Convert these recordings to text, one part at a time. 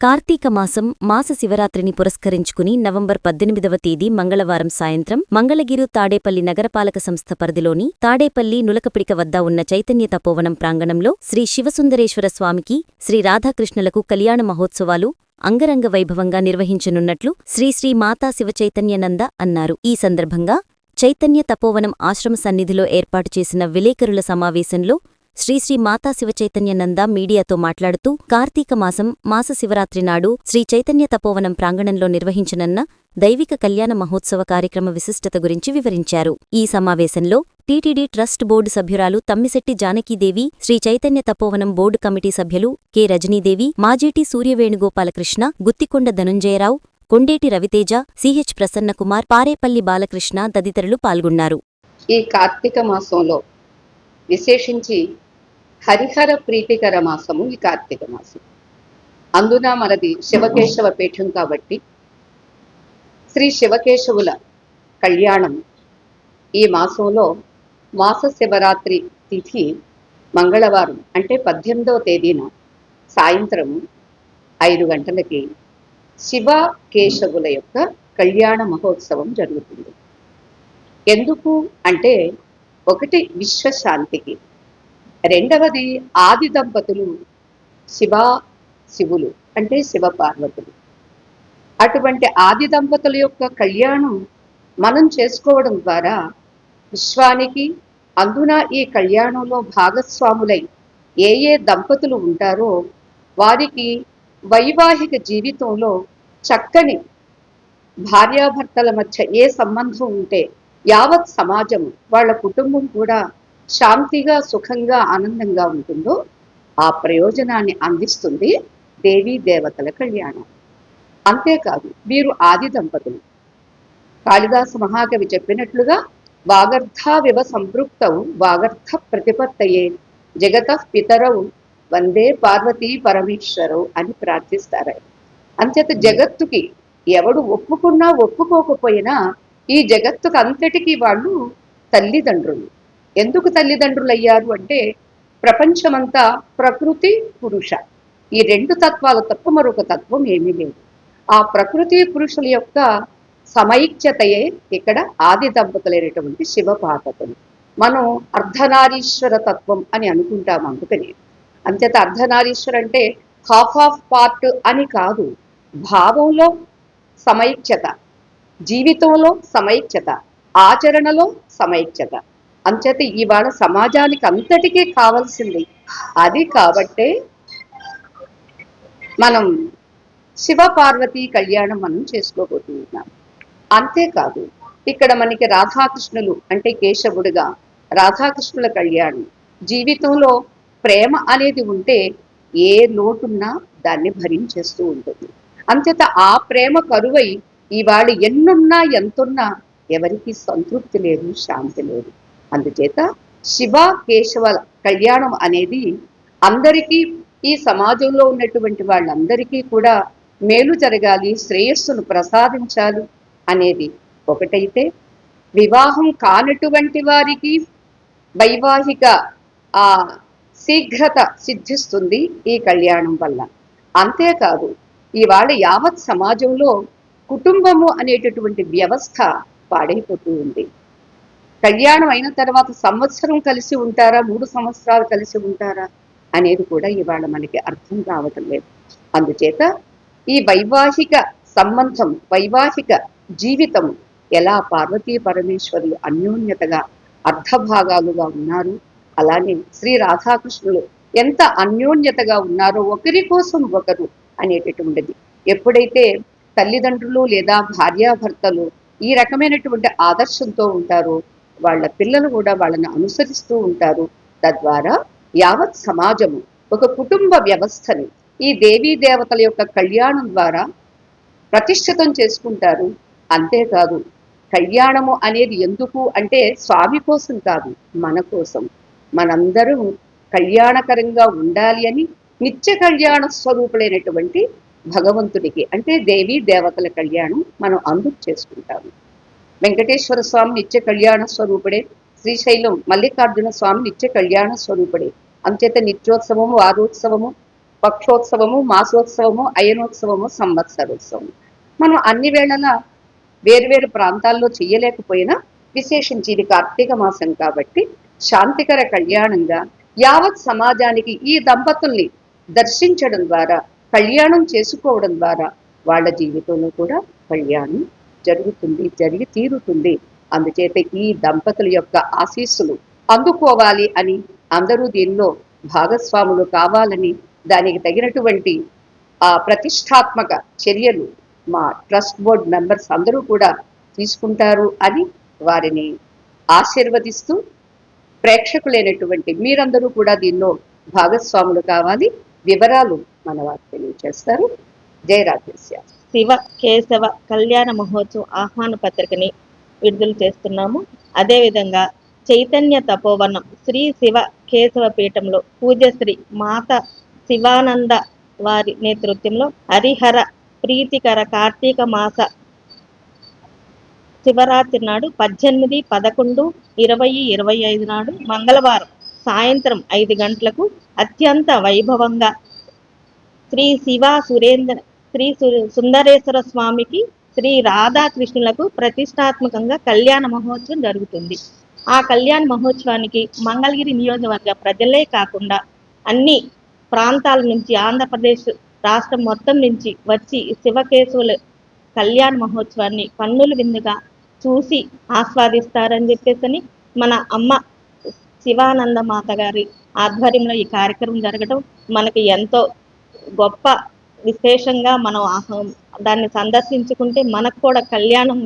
కార్తీక మాసం మాస శివరాత్రిని పురస్కరించుకుని నవంబర్ పద్దెనిమిదవ తేదీ మంగళవారం సాయంత్రం మంగళగిరు తాడేపల్లి నగరపాలక సంస్థ పరిధిలోని తాడేపల్లి నులకపిడిక వద్ద ఉన్న చైతన్య తపోవనం ప్రాంగణంలో శ్రీ శివసుందరేశ్వర స్వామికి శ్రీ రాధాకృష్ణులకు కళ్యాణ మహోత్సవాలు అంగరంగ వైభవంగా నిర్వహించనున్నట్లు శ్రీ శ్రీ మాతా శివచైతన్యనంద అన్నారు. ఈ సందర్భంగా చైతన్య తపోవనం ఆశ్రమ సన్నిధిలో ఏర్పాటు చేసిన విలేకరుల సమావేశంలో శ్రీశ్రీ మాతా శివచైతన్యనంద మీడియాతో మాట్లాడుతూ కార్తీక మాసం మాస శివరాత్రి నాడు శ్రీ చైతన్య తపోవనం ప్రాంగణంలో నిర్వహించనున్న దైవిక కళ్యాణ మహోత్సవ కార్యక్రమ విశిష్టత గురించి వివరించారు. ఈ సమావేశంలో టీటీడీ ట్రస్ట్ బోర్డు సభ్యురాలు తమ్మిశెట్టి జానకీదేవి శ్రీ చైతన్య తపోవనం బోర్డు కమిటీ సభ్యులు కె రజనీదేవి మాజీటి సూర్యవేణుగోపాలకృష్ణ గుత్తికొండ ధనుంజయరావు కొండేటి రవితేజ సిహెచ్ ప్రసన్నకుమార్ పారేపల్లి బాలకృష్ణ తదితరులు పాల్గొన్నారు. ఈ కార్తీక మాసంలో విశేషించి హరిహర ప్రీతికర మాసము ఈ కార్తీక మాసం. అందున మనది శివకేశవ పీఠం కాబట్టి శ్రీ శివకేశవుల కళ్యాణం ఈ మాసంలో మాస శివరాత్రి తిథి మంగళవారం అంటే పద్దెనిమిదవ తేదీన సాయంత్రం ఐదు గంటలకి శివ కేశవుల యొక్క కళ్యాణ మహోత్సవం జరుగుతుంది. ఎందుకు అంటే ఒకటి విశ్వశాంతికి. రెండవది ఆది దంపతులు శివ శివులు అంటే శివ పార్వతులు అటువంటి ఆది దంపతుల యొక్క కళ్యాణం మనం చేసుకోవడం ద్వారా విశ్వానికి అందున ఈ కళ్యాణంలో భాగస్వాములై ఏ ఏ దంపతులు ఉంటారో వారికి వైవాహిక జీవితంలో చక్కని భార్యాభర్తల మధ్య ఏ సంబంధం ఉంటే యావత్ సమాజం వాళ్ళ కుటుంబం కూడా శాంతిగా సుఖంగా ఆనందంగా ఉంటుందో ఆ ప్రయోజనాన్ని అందిస్తుంది దేవీ దేవతల కళ్యాణం. అంతేకాదు వీరు ఆది దంపతులు. కాళిదాస మహాకవి చెప్పినట్లుగా వాగర్థావివ సంపృక్తౌ వాగర్థ ప్రతిపత్తయే జగత పితరవు వందే పార్వతీ పరమేశ్వరవు అని ప్రార్థిస్తారు ఆయన. అంచేత జగత్తుకి ఎవడు ఒప్పుకున్నా ఒప్పుకోకపోయినా ఈ జగత్తుకు అంతటికీ వాళ్ళు తల్లిదండ్రులు. ఎందుకు తల్లిదండ్రులు అయ్యారు అంటే ప్రపంచమంతా ప్రకృతి పురుష. ఈ రెండు తత్వాల తప్ప మరొక తత్వం ఏమీ లేదు. ఆ ప్రకృతి పురుషుల యొక్క సమైక్యతయే ఇక్కడ ఆది దంపతులైనటువంటి శివ మనం అర్ధనారీశ్వర తత్వం అని అనుకుంటాం అందుకని అంతేత అర్ధనారీశ్వర అంటే హాఫ్ ఆఫ్ పార్ట్ అని కాదు. భావంలో సమైక్యత జీవితంలో సమైక్యత ఆచరణలో సమైక్యత. అంచేత ఇవాళ సమాజానికి అంతటికీ కావాల్సింది. అది కాబట్టే మనం శివ పార్వతి కళ్యాణం మనం చేసుకోబోతున్నాం. అంతేకాదు ఇక్కడ మనకి రాధాకృష్ణులు అంటే కేశవుడుగా రాధాకృష్ణుల కళ్యాణం జీవితంలో ప్రేమ అనేది ఉంటే ఏ లోటున్నా దాన్ని భరించేస్తూ ఉంటుంది. అంచేత ఆ ప్రేమ కరువై ఇవాళ ఎన్నున్నా ఎంతున్నా ఎవరికి సంతృప్తి లేదు శాంతి లేదు. అందుచేత శివ కేశవ కళ్యాణం అనేది అందరికీ ఈ సమాజంలో ఉన్నటువంటి వాళ్ళందరికీ కూడా మేలు జరగాలి శ్రేయస్సును ప్రసాదించాలి అనేది ఒకటైతే వివాహం కానటువంటి వారికి వైవాహిక ఆ శీఘ్రత సిద్ధిస్తుంది ఈ కళ్యాణం వల్ల. అంతేకాదు ఇవాళ యావత్ సమాజంలో కుటుంబము అనేటటువంటి వ్యవస్థ పాడైపోతూ ఉంది. కళ్యాణం అయిన తర్వాత సంవత్సరం కలిసి ఉంటారా? మూడు సంవత్సరాలు కలిసి ఉంటారా? అనేది కూడా ఇవాళ మనకి అర్థం కావటం లేదు. అందుచేత ఈ వైవాహిక సంబంధం వైవాహిక జీవితం ఎలా పార్వతీ పరమేశ్వరులు అన్యోన్యతగా అర్ధభాగాలుగా ఉన్నారు? అలానే శ్రీ రాధాకృష్ణులు ఎంత అన్యోన్యతగా ఉన్నారో ఒకరి కోసం ఒకరు అనేటటువంటిది ఎప్పుడైతే తల్లిదండ్రులు లేదా భార్యాభర్తలు ఈ రకమైనటువంటి ఆదర్శంతో ఉంటారో వాళ్ళ పిల్లలు కూడా వాళ్ళని అనుసరిస్తూ ఉంటారు. తద్వారా యావత్ సమాజము ఒక కుటుంబ వ్యవస్థని ఈ దేవీ దేవతల యొక్క కళ్యాణం ద్వారా ప్రతిష్ఠితం చేసుకుంటారు. అంతేకాదు కళ్యాణము అనేది ఎందుకు అంటే స్వామి కోసం కాదు మన కోసం. మనందరం కళ్యాణకరంగా ఉండాలి అని నిత్య కళ్యాణ స్వరూపులైనటువంటి భగవంతుడికి అంటే దేవీ దేవతల కళ్యాణం మనం అందుకు చేసుకుంటాము. వెంకటేశ్వర స్వామి నిత్య కళ్యాణ స్వరూపుడే. శ్రీశైలం మల్లికార్జున స్వామి నిత్య కళ్యాణ స్వరూపుడే. అంచేత నిత్యోత్సవము వారోత్సవము పక్షోత్సవము మాసోత్సవము అయనోత్సవము సంవత్సరోత్సవము. మనం అన్ని వేళలా వేరువేరు ప్రాంతాల్లో చేయలేకపోయినా విశేషించి ఇది కార్తీక మాసం కాబట్టి శాంతికర కళ్యాణంగా యావత్ సమాజానికి ఈ దంపతుల్ని దర్శించడం ద్వారా కళ్యాణం చేసుకోవడం ద్వారా వాళ్ళ జీవితంలో కూడా కళ్యాణం జరుగుతుంది జరిగి తీరుతుంది. అందుచేత ఈ దంపతుల యొక్క ఆశీస్సులు అందుకోవాలి అని అందరూ దీనిలో భాగస్వాములు కావాలని దానికి తగినటువంటి ఆ ప్రతిష్టాత్మక చర్యలు మా ట్రస్ట్ బోర్డ్ మెంబర్స్ అందరూ కూడా తీసుకుంటారు అని వారిని ఆశీర్వదిస్తూ ప్రేక్షకులైనటువంటి మీరందరూ కూడా దీనిలో భాగస్వాములు కావాలి. వివరాలు మన వారు తెలియజేస్తారు జయరాజేశ్యాస్ శివ కేశవ కళ్యాణ మహోత్సవ ఆహ్వాన పత్రికని విడుదల చేస్తున్నాము. అదేవిధంగా చైతన్య తపోవనం శ్రీ శివ కేశవ పీఠంలో పూజశ్రీ మాత శివానంద వారి నేతృత్వంలో హరిహర ప్రీతికర కార్తీక మాస శివరాత్రి నాడు పద్దెనిమిది పదకొండు ఇరవై ఇరవై ఐదు నాడు మంగళవారం సాయంత్రం ఐదు గంటలకు అత్యంత వైభవంగా శ్రీ శివ సురేంద్ర శ్రీ సు- సుందరేశ్వర స్వామికి శ్రీ రాధాకృష్ణులకు ప్రతిష్టాత్మకంగా కళ్యాణ మహోత్సవం జరుగుతుంది. ఆ కళ్యాణ మహోత్సవానికి మంగళగిరి నియోజకవర్గ ప్రజలే కాకుండా అన్ని ప్రాంతాల నుంచి ఆంధ్రప్రదేశ్ రాష్ట్రం మొత్తం నుంచి వచ్చి శివకేశవుల కళ్యాణ మహోత్సవాన్ని కన్నుల విందుగా చూసి ఆస్వాదిస్తారని చెప్పేసి మన అమ్మ శివానంద మాత గారి ఆధ్వర్యంలో ఈ కార్యక్రమం జరగడం మనకి ఎంతో గొప్ప విశేషంగా మనం దాన్ని సందర్శించుకుంటే మనకు కూడా కళ్యాణం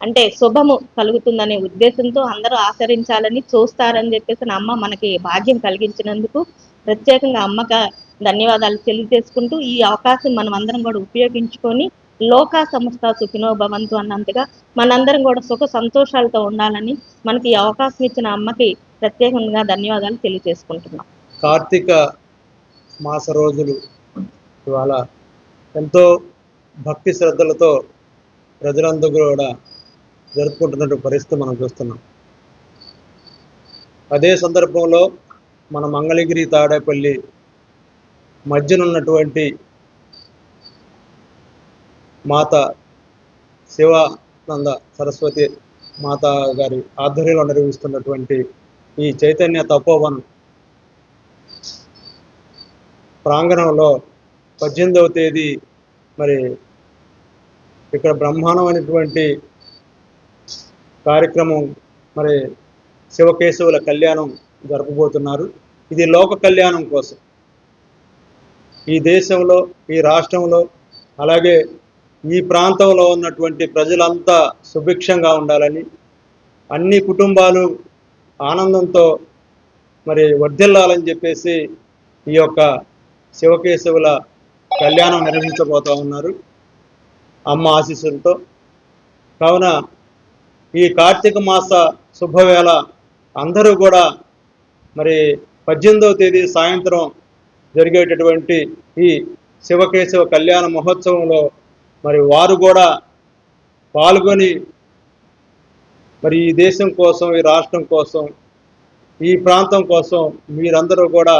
అంటే శుభము కలుగుతుందనే ఉద్దేశంతో అందరూ ఆచరించాలని చూస్తారని చెప్పేసి నా అమ్మ మనకి భాగ్యం కలిగించినందుకు ప్రత్యేకంగా అమ్మక ధన్యవాదాలు తెలియజేసుకుంటూ ఈ అవకాశం మనం అందరం కూడా ఉపయోగించుకొని లోకా సంస్థ సుఖినో భవంతు అన్నంతగా మనందరం కూడా సుఖ సంతోషాలతో ఉండాలని మనకి ఈ అవకాశం ఇచ్చిన అమ్మకి ప్రత్యేకంగా ధన్యవాదాలు తెలియజేసుకుంటున్నాం. కార్తీక మాస రోజులు ఇవాళ ఎంతో భక్తి శ్రద్ధలతో ప్రజలందరూ కూడా జరుపుకుంటున్నటువంటి పరిస్థితి మనం చూస్తున్నాం. అదే సందర్భంలో మన మంగళగిరి తాడేపల్లి మధ్యనున్నటువంటి మాత శివానంద సరస్వతి మాత గారి ఆధ్వర్యంలో నిర్వహిస్తున్నటువంటి ఈ చైతన్య తపోవన్ ప్రాంగణంలో పద్దెనిమిదవ తేదీ మరి ఇక్కడ బ్రహ్మాండమైనటువంటి కార్యక్రమం మరి శివకేశవుల కళ్యాణం జరపబోతున్నారు. ఇది లోక కళ్యాణం కోసం. ఈ దేశంలో ఈ రాష్ట్రంలో అలాగే ఈ ప్రాంతంలో ఉన్నటువంటి ప్రజలంతా సుభిక్షంగా ఉండాలని అన్ని కుటుంబాలు ఆనందంతో మరి వర్ధిల్లాలని చెప్పేసి ఈ యొక్క శివకేశవుల కళ్యాణం నిర్వహించబోతూ ఉన్నారు. అమ్మ ఆశీస్సులతో. కావున ఈ కార్తీక మాస శుభవేళ అందరూ కూడా మరి పద్దెనిమిదవ తేదీ సాయంత్రం జరిగేటటువంటి ఈ శివకేశవ కళ్యాణ మహోత్సవంలో మరి వారు కూడా పాల్గొని మరి ఈ దేశం కోసం ఈ రాష్ట్రం కోసం ఈ ప్రాంతం కోసం మీరందరూ కూడా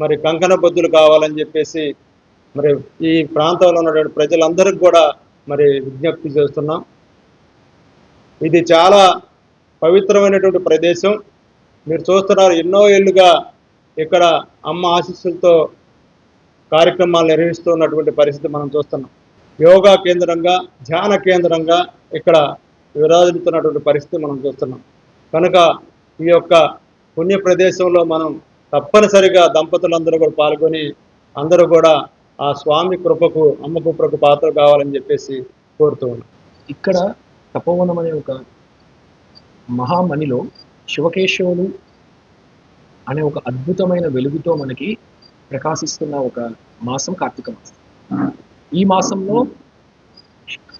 మరి కంకణబద్ధులు కావాలని చెప్పేసి మరి ఈ ప్రాంతంలో ఉన్నటువంటి ప్రజలందరికీ కూడా మరి విజ్ఞప్తి చేస్తున్నాం. ఇది చాలా పవిత్రమైనటువంటి ప్రదేశం. మీరు చూస్తున్నారు ఎన్నో ఏళ్ళుగా ఇక్కడ అమ్మ ఆశీస్సులతో కార్యక్రమాలు నిర్వహిస్తున్నటువంటి పరిస్థితి మనం చూస్తున్నాం. యోగా కేంద్రంగా ధ్యాన కేంద్రంగా ఇక్కడ విరాజిల్లుతున్నటువంటి పరిస్థితి మనం చూస్తున్నాం. కనుక ఈ యొక్క పుణ్య ప్రదేశంలో మనం తప్పనిసరిగా దంపతులందరూ కూడా పాల్గొని అందరూ కూడా ఆ స్వామి కృపకు అమ్మ కృపకు పాత్ర కావాలని చెప్పేసి కోరుతూ ఉన్నాం. ఇక్కడ తపోవనం అనే ఒక మహామణిలో శివకేశవులు అనే ఒక అద్భుతమైన వెలుగుతో మనకి ప్రకాశిస్తున్న ఒక మాసం కార్తీక మాసం. ఈ మాసంలో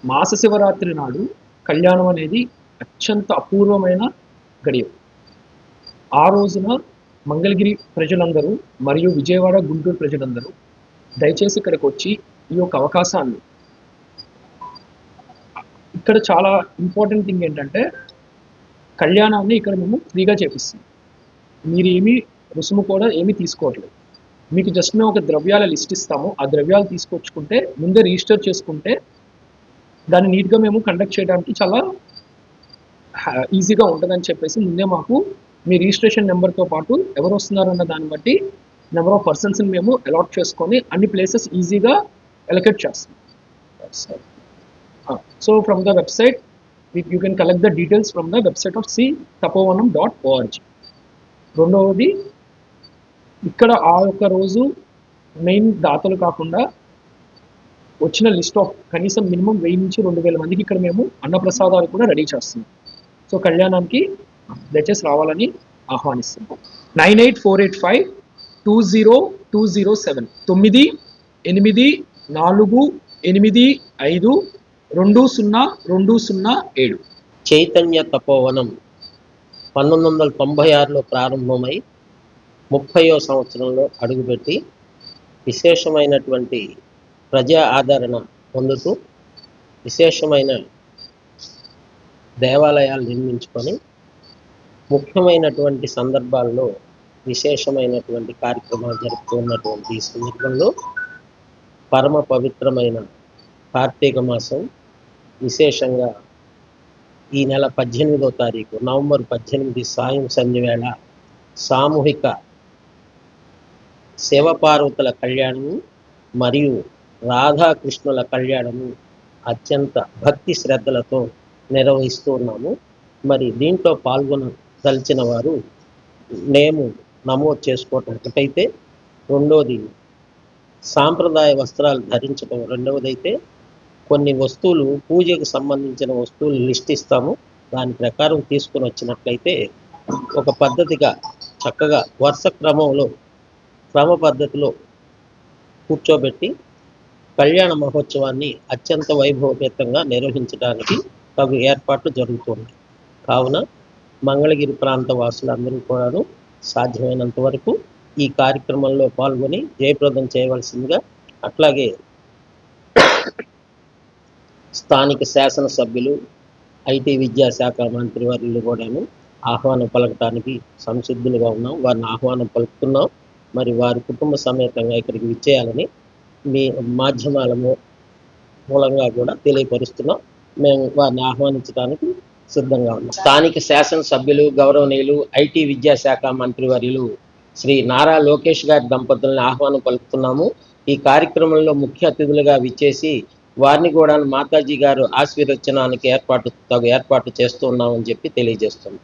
మాస శివరాత్రి నాడు కళ్యాణం అనేది అత్యంత అపూర్వమైన గడియం. ఆ రోజున మంగళగిరి ప్రజలందరూ మరియు విజయవాడ గుంటూరు ప్రజలందరూ దయచేసి ఇక్కడికి వచ్చి ఈ యొక్క అవకాశాన్ని. ఇక్కడ చాలా ఇంపార్టెంట్ థింగ్ ఏంటంటే కళ్యాణాన్ని ఇక్కడ మేము ఫ్రీగా చేపిస్తాం. మీరు ఏమీ రుసుము కూడా ఏమీ తీసుకోవట్లేదు. మీకు జస్ట్ మేము ఒక ద్రవ్యాల లిస్ట్ ఇస్తాము. ఆ ద్రవ్యాలు తీసుకొచ్చుకుంటే ముందే రిజిస్టర్ చేసుకుంటే దాన్ని నీట్గా మేము కండక్ట్ చేయడానికి చాలా ఈజీగా ఉంటుందని చెప్పేసి ముందే మాకు మీ రిజిస్ట్రేషన్ నెంబర్తో పాటు ఎవరు వస్తున్నారన్న దాన్ని బట్టి నెంబర్ ఆఫ్ పర్సన్స్ని మేము అలాట్ చేసుకొని అన్ని ప్లేసెస్ ఈజీగా ఎలకేట్ చేస్తాం. So from the website you can collect the details from the website of C Tapovanam dot ORG రెండవది ఇక్కడ ఆ యొక్క రోజు మెయిన్ దాతలు కాకుండా వచ్చిన లిస్ట్ ఆఫ్ కనీసం మినిమం వెయ్యి నుంచి రెండు వేల మందికి ఇక్కడ మేము అన్నప్రసాదాలు కూడా రెడీ చేస్తున్నాం. సో కళ్యాణానికి దయచేసి రావాలని ఆహ్వానిస్తున్నాం. Nine eight four eight five two zero two zero seven. తొమ్మిది ఎనిమిది నాలుగు ఎనిమిది ఐదు రెండు సున్నా రెండు సున్నా ఏడు. చైతన్య తపోవనం పంతొమ్మిది వందల తొంభై ఆరులో ప్రారంభమై ముప్పయో సంవత్సరంలో అడుగుపెట్టి విశేషమైనటువంటి ప్రజా ఆదరణ పొందుతూ విశేషమైన దేవాలయాలు నిర్మించుకొని ముఖ్యమైనటువంటి సందర్భాల్లో విశేషమైనటువంటి కార్యక్రమాలు జరుపుతున్నటువంటి ఈ సందర్భంలో పరమ పవిత్రమైన కార్తీక మాసం విశేషంగా ఈ నెల పద్దెనిమిదో తారీఖు నవంబర్ పద్దెనిమిది సాయం సంధ్యవేళ సామూహిక శివపార్వతుల కళ్యాణము మరియు రాధాకృష్ణుల కళ్యాణము అత్యంత భక్తి శ్రద్ధలతో నిర్వహిస్తూ ఉన్నాము. మరి దీంట్లో పాల్గొనదలిచిన వారు మేము నమోదు చేసుకోవటం. ఒకటైతే రెండోది సాంప్రదాయ వస్త్రాలు ధరించడం రెండవదైతే కొన్ని వస్తువులు పూజకు సంబంధించిన వస్తువులు లిస్ట్ ఇస్తాము. దాని ప్రకారం తీసుకుని వచ్చినట్లయితే ఒక పద్ధతిగా చక్కగా వరుస క్రమంలో క్రమ పద్ధతిలో కూర్చోబెట్టి కళ్యాణ మహోత్సవాన్ని అత్యంత వైభవపేతంగా నిర్వహించడానికి తగు ఏర్పాట్లు జరుగుతున్నాయి కావున మంగళగిరి ప్రాంత వాసులందరూ కూడాను సాధ్యమైనంత వరకు ఈ కార్యక్రమంలో పాల్గొని జయప్రదం చేయవలసిందిగా అట్లాగే స్థానిక శాసనసభ్యులు ఐటీ విద్యాశాఖ మంత్రి వారిని కూడాను ఆహ్వానం పలకటానికి సంసిద్ధులుగా ఉన్నాం. వారిని ఆహ్వానం పలుకుతున్నాం. మరి వారి కుటుంబ సమేతంగా ఇక్కడికి విచ్చేయాలని మీ మాధ్యమాల మూలంగా కూడా తెలియపరుస్తున్నాం. మేము వారిని ఆహ్వానించడానికి సిద్ధంగా ఉన్నాం స్థానిక శాసనసభ్యులు గౌరవనీయులు ఐటీ విద్యాశాఖ మంత్రివర్యులు శ్రీ నారా లోకేష్ గారి దంపతులను ఆహ్వానం పలుకుతున్నాము. ఈ కార్యక్రమంలో ముఖ్య అతిథులుగా విచ్చేసి వారిని కూడా మాతాజీ గారు ఆశీర్వచనానికి ఏర్పాటు తగు ఏర్పాటు చేస్తున్నామని చెప్పి తెలియజేస్తున్నాం.